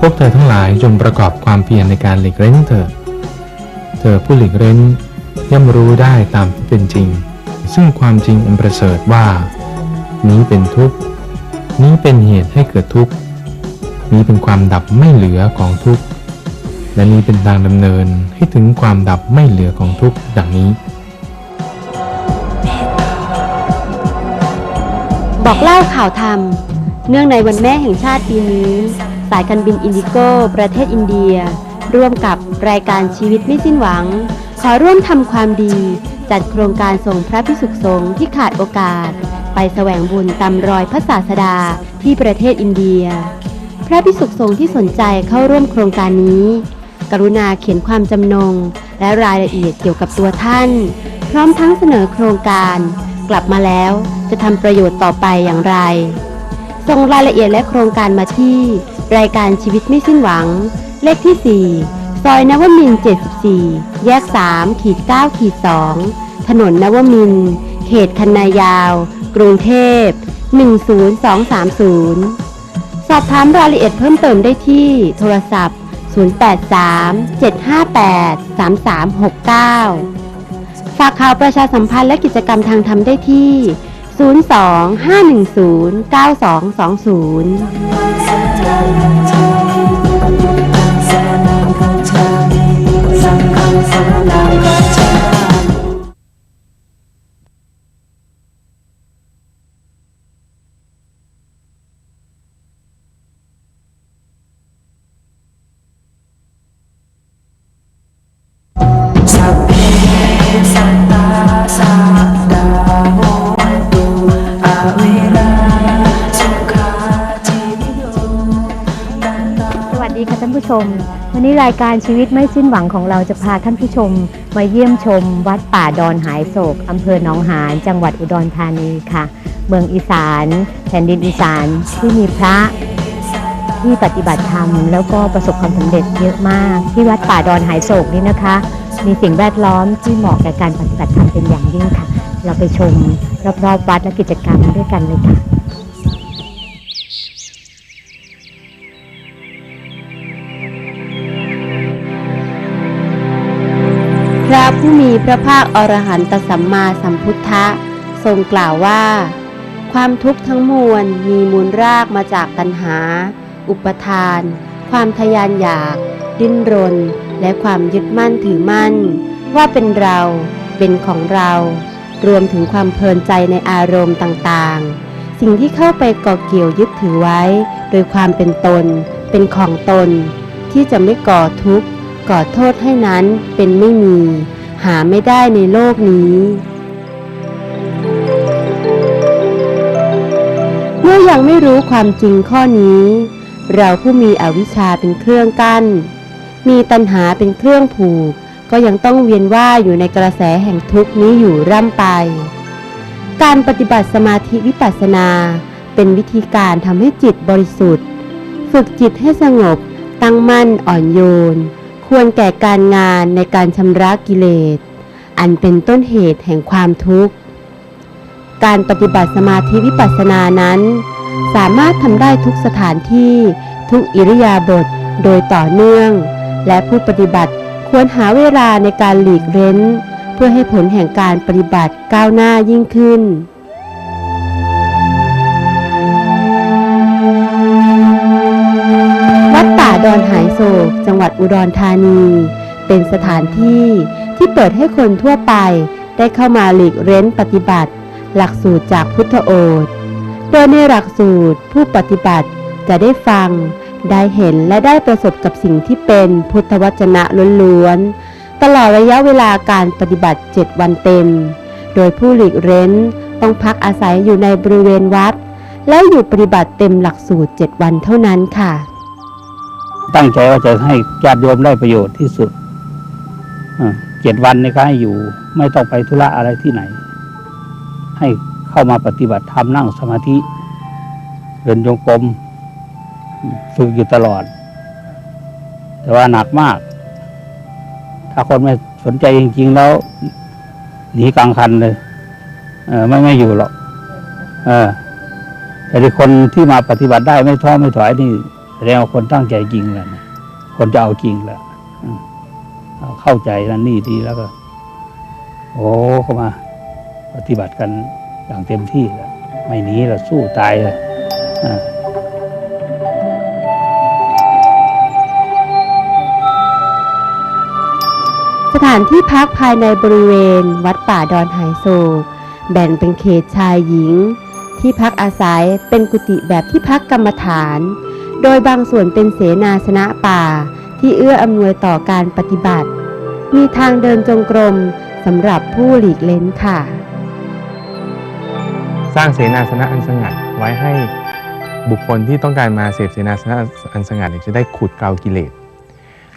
พวกเธอทั้งหลายจงประกอบความเพียรในการหลีกเล้นเถิด เธอผู้หลีกเล้นย่อมรู้ได้ตามที่เป็นจริง ซึ่งความจริงอันประเสริฐว่า นี้เป็นทุกข์ นี้เป็นเหตุให้เกิดทุกข์ นี้เป็นความดับไม่เหลือของทุกข์ และนี้เป็นทางดำเนินให้ถึงความดับไม่เหลือของทุกข์ดังนี้ บอกเล่าข่าวธรรม เนื่องในวันแม่แห่งชาติปีนี้ สายการบินอินดิโก้ประเทศอินเดีย ร่วมกับรายการชีวิตไม่สิ้นหวัง ขอร่วมทำความดี จัดโครงการส่งพระพิสุขสงฆ์ที่ขาดโอกาส ไปแสวงบุญตามรอยพระศาสดาที่ประเทศอินเดีย พระพิสุขสงฆ์ที่สนใจเข้าร่วมโครงการนี้ กรุณาเขียนความจำนง และรายละเอียดเกี่ยวกับตัวท่าน พร้อมทั้งเสนอโครงการ กลับมาแล้วจะทำประโยชน์ต่อไปอย่างไรส่งรายละเอียดและโครงการมาที่ รายการชีวิตไม่สิ้นหวัง เลขที่ 4 ซอยนวมิน 74 แยก 3 ขีด 9 ขีด 2 ถนนนวมิน เขตคันนายาว กรุงเทพ 10230 สอบถามรายละเอียดเพิ่มเติมได้ที่โทรศัพท์ 083 758 3369 ฝากข่าวประชาสัมพันธ์และกิจกรรมทางธรรมได้ที่ 02 510 9220我 ชม วันนี้รายการชีวิตไม่สิ้นหวังของเราจะพาท่านผู้ชม มาเยี่ยมชม วัดป่าดอนหายโศกอำเภอหนองหานจังหวัดอุดรธานีค่ะ เมืองอีสาน แผ่นดินอีสานที่มีพระที่ปฏิบัติธรรมแล้วก็ประสบความสำเร็จเยอะมาก ที่วัดป่าดอนหายโศกนี่นะคะ มีสิ่งแวดล้อมที่เหมาะกับการปฏิบัติธรรมเป็นอย่างยิ่งค่ะ เราไปชมรอบๆวัดและกิจกรรมด้วยกันเลยค่ะ ผู้มีพระภาคอรหันตสัมมาสัมพุทธะทรงกล่าวว่า ความทุกข์ทั้งมวลมีมูลรากมาจากตัณหา อุปทาน ความทยานอยาก ดิ้นรน และความยึดมั่นถือมั่น ว่าเป็นเราเป็นของเรา รวมถึงความเพลินใจในอารมณ์ต่างๆ สิ่งที่เข้าไปเกาะเกี่ยวยึดถือไว้ โดยความเป็นตน เป็นของตน ที่จะไม่ก่อทุกข์ก่อโทษให้นั้นเป็นไม่มี หาไม่ได้ในโลกนี้ เมื่อยังไม่รู้ความจริงข้อนี้ เราผู้มีอวิชชาเป็นเครื่องกั้น มีตัณหาเป็นเครื่องผูก ก็ยังต้องเวียนว่ายอยู่ในกระแสแห่งทุกข์นี้อยู่ร่ำไป การปฏิบัติสมาธิวิปัสสนา เป็นวิธีการทำให้จิตบริสุทธิ์ ฝึกจิตให้สงบ ตั้งมั่นอ่อนโยน ควรแก่การงานในการชำระกิเลส อันเป็นต้นเหตุแห่งความทุกข์ การปฏิบัติสมาธิวิปัสสนานั้น สามารถทำได้ทุกสถานที่ทุกอิริยาบถโดยต่อเนื่อง และผู้ปฏิบัติควรหาเวลาในการหลีกเล้น เพื่อให้ผลแห่งการปฏิบัติก้าวหน้ายิ่งขึ้น หายโศก จังหวัดอุดรธานี เป็นสถานที่ที่เปิดให้คนทั่วไปได้เข้ามาหลีกเร้นปฏิบัติ หลักสูตรจากพุทธโอษฐ์โดยในหลักสูตรผู้ปฏิบัติจะได้ฟัง ได้เห็นและได้ประสบกับสิ่งที่เป็นพุทธวจนะล้วนๆ ตลอดระยะเวลาการปฏิบัติ 7 วันเต็ม โดยผู้หลีกเร้นต้องพักอาศัยอยู่ในบริเวณวัด แล้วอยู่ปฏิบัติเต็มหลักสูตร 7 วันเท่านั้นค่ะ ตั้งใจว่าจะให้ญาติโยมได้ประโยชน์ที่สุดเจ็ดวันในก็ให้อยู่ ไม่ต้องไปธุระอะไรที่ไหน ให้เข้ามาปฏิบัติธรรมนั่งสมาธิเดินจงกรมฝึกอยู่ตลอด แต่ว่าหนักมาก ถ้าคนไม่สนใจจริง ๆ แล้วหนีกลางคันเลยเออไม่ไม่อยู่หรอกเออแต่คนที่มาปฏิบัติได้ไม่ท้อไม่ถอยนี่ แสดงว่าคนตั้งใจจริงแล้วนะคนจะเอาจริงแล้วเข้าใจนั่นนี่ดีแล้วก็ โอ้เข้ามา ปฏิบัติกันอย่างเต็มที่แล้ว ไม่หนีแล้วสู้ตายเลยสถานที่พักภายในบริเวณ วัดป่าดอนหายโศกแบ่งเป็นเขตชายหญิง ที่พักอาศัยเป็นกุฏิแบบที่พักกรรมฐาน โดยบางส่วนเป็นเสนาสนะป่า ที่เอื้ออำนวยต่อการปฏิบัติ มีทางเดินจงกรมสำหรับผู้หลีกเล้นค่ะ สร้างเสนาสนะอันสงัดไว้ให้บุคคลที่ต้องการมาเสพเสนาสนะอันสงัดเนี่ยจะได้ขุดเกลากิเลส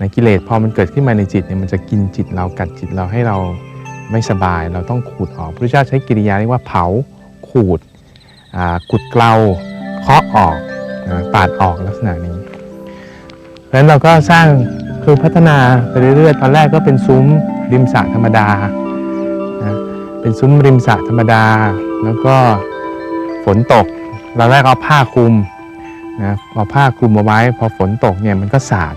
นะกิเลสพอมันเกิดขึ้นมาในจิตเนี่ยมันจะกินจิตเรากัดจิตเราให้เราไม่สบาย เราต้องขูดออกพระเจ้าใช้กิริยาเรียกว่าเผาขูดขุดเกลาเคาะออก ปาดออกลักษณะนี้เพราะฉะนั้นเราก็สร้างคือพัฒนาไปเรื่อยๆ ตอนแรกก็เป็นซุ้มริมสระธรรมดานะเป็นซุ้มริมสระธรรมดา แล้วก็ฝนตกเราแรกเอาผ้าคลุมนะเอาผ้าคลุมเอาไว้ พอฝนตกเนี่ยมันก็สาด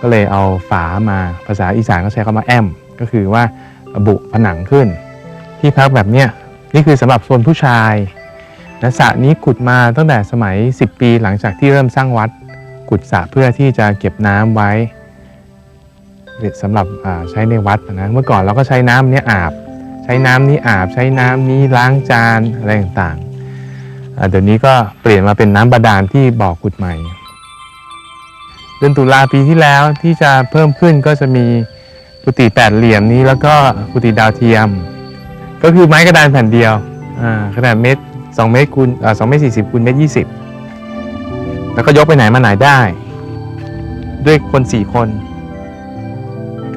ก็เลยเอาฝามาภาษาอีสานก็ใช้คำว่าแอม ก็คือว่าบุผนังขึ้น ที่พักแบบเนี้ยนี่คือสำหรับโซนผู้ชาย นะสระนี้ขุดมาตั้งแต่สมัย 10 ปีหลังจากที่เริ่มสร้างวัด ขุดสระเพื่อที่จะเก็บน้ำไว้สำหรับใช้ในวัดนะเมื่อก่อนเราก็ใช้น้ำนี้อาบ ใช้น้ำนี้อาบ ใช้น้ำนี้ล้างจานอะไรต่างๆเดี๋ยวนี้ก็เปลี่ยนมาเป็นน้ำบาดาลที่บ่อขุดใหม่เดือนตุลาปีที่แล้วที่จะเพิ่มขึ้นก็จะมีกุฏิแปดเหลี่ยมนี้แล้วก็กุฏิดาวเทียม ก็คือไม้กระดานแผ่นเดียวขนาดเมตร สองเมตรคูณอ่าสองเมตรสี่สิบคูณเมตรยี่สิบแล้วก็ยกไปไหนมาไหนได้ ด้วยคนสี่คน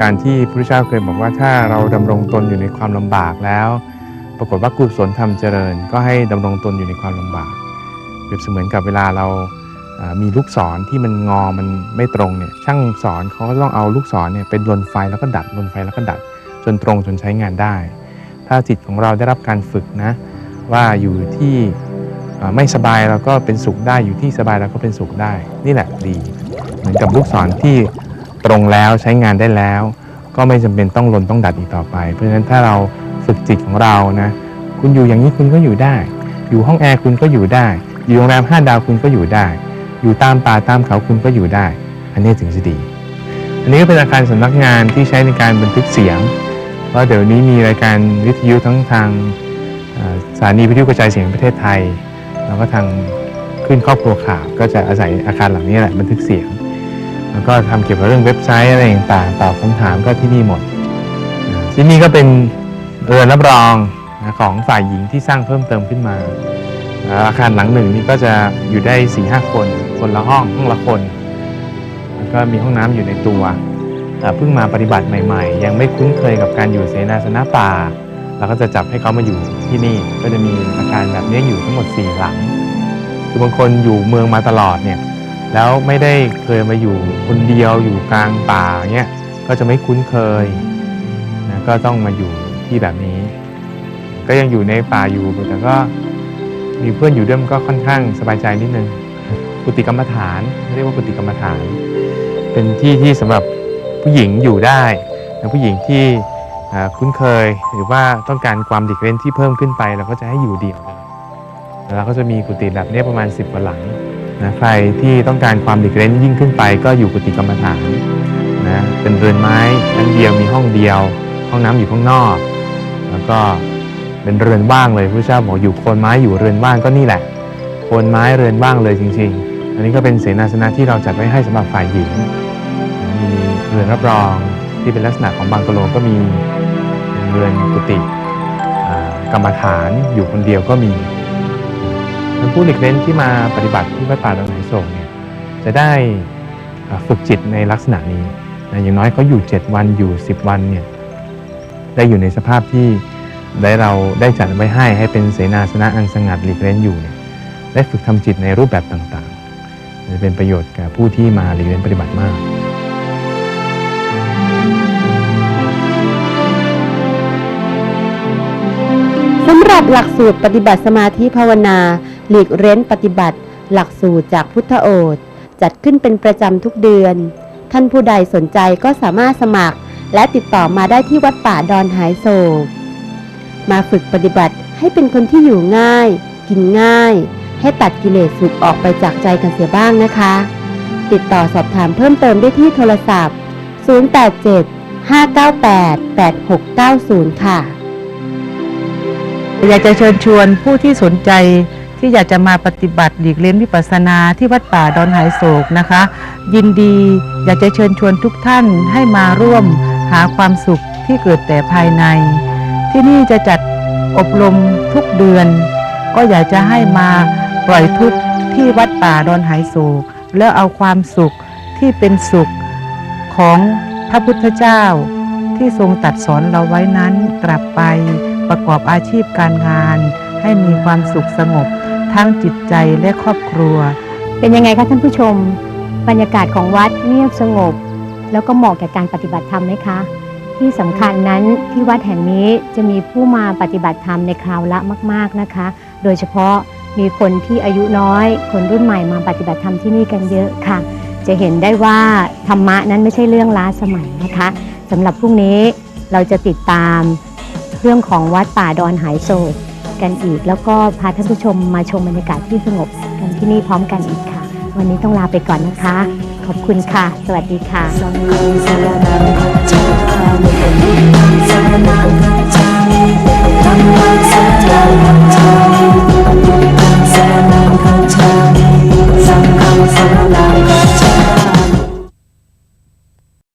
การที่พระพุทธเจ้าเคยบอกว่าถ้าเราดำรงตนอยู่ในความลำบากแล้ว ปรากฏว่ากุศลธรรมเจริญ ก็ให้ดำรงตนอยู่ในความลำบากเปรียบเสมือนกับเวลาเราอ่ามีลูกศรที่มันงอมันไม่ตรงเนี่ยช่างสอนเขาก็ต้องเอาลูกศรเนี่ยไปลนไฟแล้วก็ดัดลนไฟแล้วก็ดัดจนตรงจนใช้งานได้ ถ้าจิตของเราได้รับการฝึกนะ ว่าอยู่ที่ไม่สบายเราก็เป็นสุขได้อยู่ที่สบายเราก็เป็นสุขได้ นี่แหละดี เหมือนกับลูกศรที่ตรงแล้วใช้งานได้แล้ว ก็ไม่จำเป็นต้องลนต้องดัดอีกต่อไป เพราะฉะนั้นถ้าเราฝึกจิตของเรานะ คุณอยู่อย่างนี้คุณก็อยู่ได้ อยู่ห้องแอร์คุณก็อยู่ได้ อยู่โรงแรมห้าดาวคุณก็อยู่ได้ อยู่ตามป่าตามเขาคุณก็อยู่ได้ อันนี้ถึงจะดี อันนี้ก็เป็นอาคารสำนักงานที่ใช้ในการบันทึกเสียง เพราะเดี๋ยวนี้มีรายการวิทยุทั้งทาง สถานีวิทยุกระจายเสียงประเทศไทย แล้วก็ทางขึ้นครอบครัวข่าว ก็จะอาศัยอาคารหลังนี้แหละบันทึกเสียง แล้วก็ทำเกี่ยวกับเรื่องเว็บไซต์อะไรต่างๆตอบคำถามก็ที่นี่หมด ที่นี่ก็เป็นเรือนรับรองของฝ่ายหญิงที่สร้างเพิ่มเติมขึ้นมา อาคารหลังหนึ่งนี่ก็จะอยู่ได้4ี่ห้าคน คนละห้องห้องละคนแล้วก็มีห้องน้ำอยู่ในตัวเพิ่งมาปฏิบัติใหม่ ๆ ยังไม่คุ้นเคยกับการอยู่เสนาสนะป่า เราก็จะจับให้เขามาอยู่ที่นี่ก็จะมีอาคารแบบนี้อยู่ทั้งหมดสี่หลัง คือบางคนอยู่เมืองมาตลอดเนี่ยแล้วไม่ได้เคยมาอยู่คนเดียวอยู่กลางป่าเงี้ยก็จะไม่คุ้นเคยนะก็ต้องมาอยู่ที่แบบนี้ ก็ยังอยู่ในป่าอยู่แต่ก็มีเพื่อนอยู่ด้วยมันก็ค่อนข้างสบายใจนิดนึงกุฏิกรรมฐานเรียกว่ากุฏิกรรมฐาน เป็นที่ที่สำหรับผู้หญิงอยู่ได้นะผู้หญิงที่ คุ้นเคยหรือว่าต้องการความดิกเล่นที่เพิ่มขึ้นไปเราก็จะให้อยู่เดี่ยวเลยแล้วก็จะมีกุฏิแบบนี้ประมาณ 10กว่าหลังนะใครที่ต้องการความดิกเร้นยิ่งขึ้นไป ก็อยู่กุฏิกรรมฐานนะเป็นเรือนไม้ชั้นเดียวมีห้องเดียว ห้องน้ำอยู่ข้างนอก แล้วก็เป็นเรือนว่างเลยพระเจ้าบอกอยู่โคนไม้อยู่เรือนว่างก็นี่แหละโคนไม้เรือนว่างเลยจริง ๆ อันนี้ก็เป็นเสนาสนะที่เราจัดไว้ให้สำหรับฝ่ายหญิงมีเรือนรับรองที่เป็นลักษณะของบังกะโลก็มี เรือนกุฏิกรรมฐานอยู่คนเดียวก็มีเพราะฉผู้หลีกเล่นที่มาปฏิบัติที่วัดป่าดอนไหโศกเนี่ยจะได้ฝึกจิตในลักษณะนี้นะอย่างน้อยเขาอยู่ 7 วันอยู่ 10 วันเนี่ยได้อยู่ในสภาพที่ได้เราได้จัดไว้ให้ให้เป็นเสนาสนะอันสงัดหลีกเล่นอยู่เนี่ยได้ฝึกทำจิตในรูปแบบต่างๆจะเป็นประโยชน์กับผู้ที่มาหลีกเล่นปฏิบัติมาก หลักสูตรปฏิบัติสมาธิภาวนา หลีกเร้นปฏิบัติ หลักสูตรจากพุทธโอษฐ์จัดขึ้นเป็นประจำทุกเดือน ท่านผู้ใดสนใจก็สามารถสมัคร และติดต่อมาได้ที่วัดป่าดอนหายโศก มาฝึกปฏิบัติให้เป็นคนที่อยู่ง่าย กินง่าย ให้ตัดกิเลสสุขออกไปจากใจกันเสียบ้างนะคะ ติดต่อสอบถามเพิ่มเติมได้ที่โทรศัพท์ 087 598 8690 ค่ะ อยากจะเชิญชวนผู้ที่สนใจที่อยากจะมาปฏิบัติหลีกเล่นวิปัสสนาที่วัดป่าดอนหายโศกนะคะ ยินดีอยากจะเชิญชวนทุกท่านให้มาร่วมหาความสุขที่เกิดแต่ภายใน ที่นี่จะจัดอบรมทุกเดือน ก็อยากจะให้มาปล่อยทุกข์ที่วัดป่าดอนหายโศก แล้วเอาความสุขที่เป็นสุขของพระพุทธเจ้าที่ทรงตัดสอนเราไว้นั้นกลับไป ประกอบอาชีพการงาน ให้มีความสุขสงบ ทั้งจิตใจและครอบครัว เป็นยังไงคะท่านผู้ชม บรรยากาศของวัดเงียบสงบ แล้วก็เหมาะแก่การปฏิบัติธรรมไหมคะ ที่สำคัญนั้นที่วัดแห่งนี้จะมีผู้มาปฏิบัติธรรมในคราวละมาก ๆนะคะ โดยเฉพาะมีคนที่อายุน้อย คนรุ่นใหม่มาปฏิบัติธรรมที่นี่กันเยอะค่ะ จะเห็นได้ว่าธรรมะนั้นไม่ใช่เรื่องล้าสมัยนะคะสำหรับพรุ่งนี้เราจะติดตาม เรื่องของวัดป่าดอนหายโศกกันอีก แล้วก็พาท่านผู้ชมมาชมบรรยากาศที่สงบกันที่นี่พร้อมกันอีกค่ะ วันนี้ต้องลาไปก่อนนะคะ ขอบคุณค่ะ สวัสดีค่ะ